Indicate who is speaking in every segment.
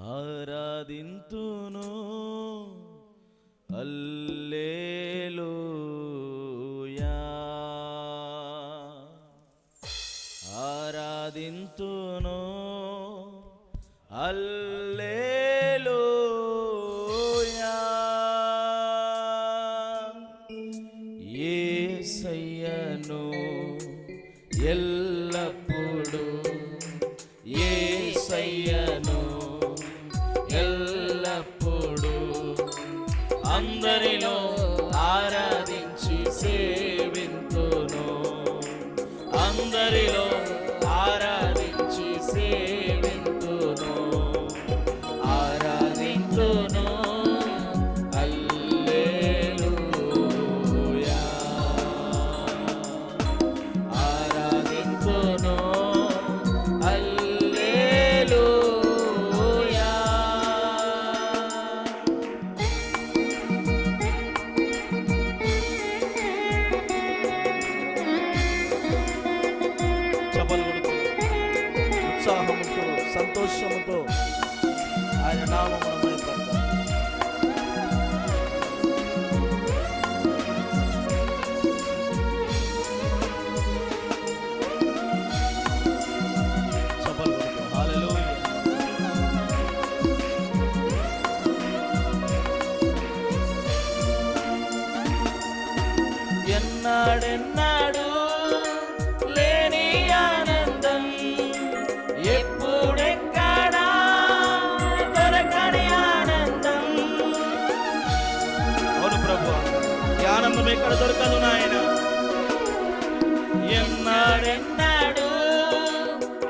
Speaker 1: ఆరాధింతును. అల్లేలుయా ఆరాధింతును. అల్లేలుయా యేసయ్యను ఎల్ అందరిలో ఆరాధించి సేవింతును. అందరిలో ఆరాధించి సేవింతును Now దొరకదు నాయన. ఎన్నాడెన్నాడు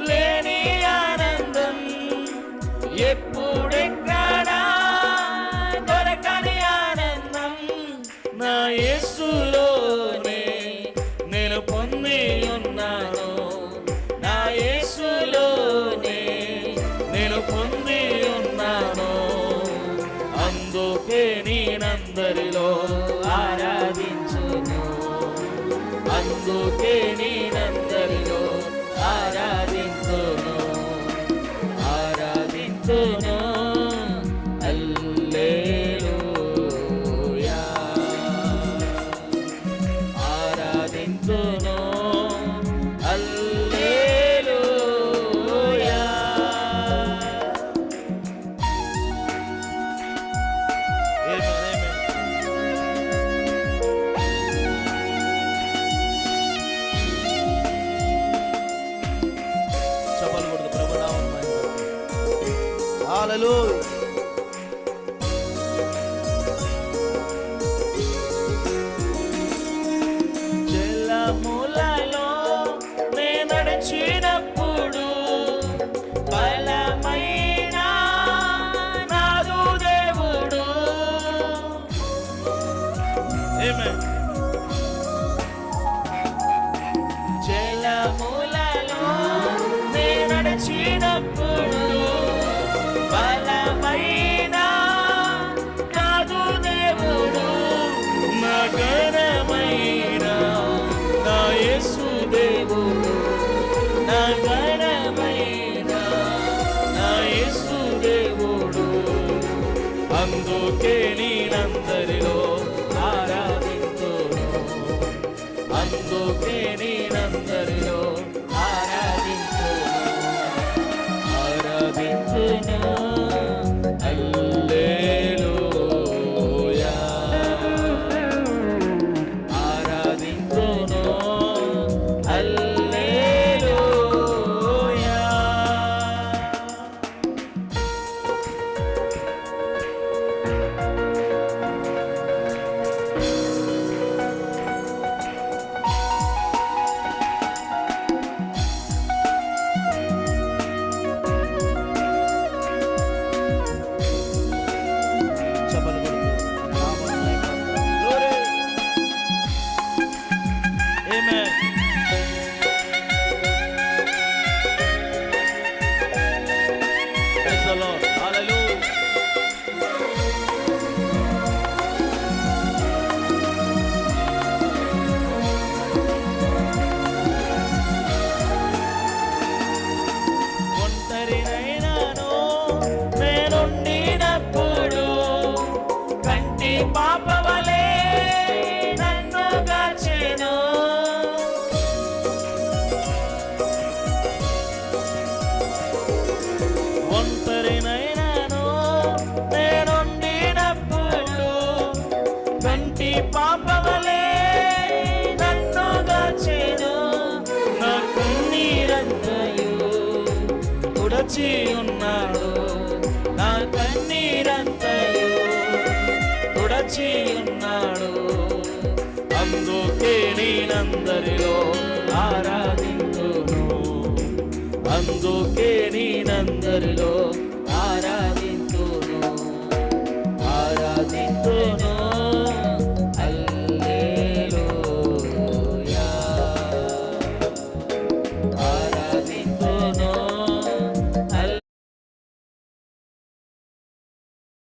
Speaker 1: లేని ఆనందం ఎప్పుడెక్కడా దొరకని ఆనందం నా యేసులోనే నేను పొంది ఉన్నాను. నా యేసులోనే నేను పొంది ఉన్నాను. అందుకే నేనందరిలో ఆరాధించును హల్లెలూయా అందుకే నేనందరిలో తుడచి ఉన్నాడు నా కన్నీరంతయు తుడచి ఉన్నాడు అందుకే నేనందరిలో ఆరాధింతును. అందుకే నేనందరిలో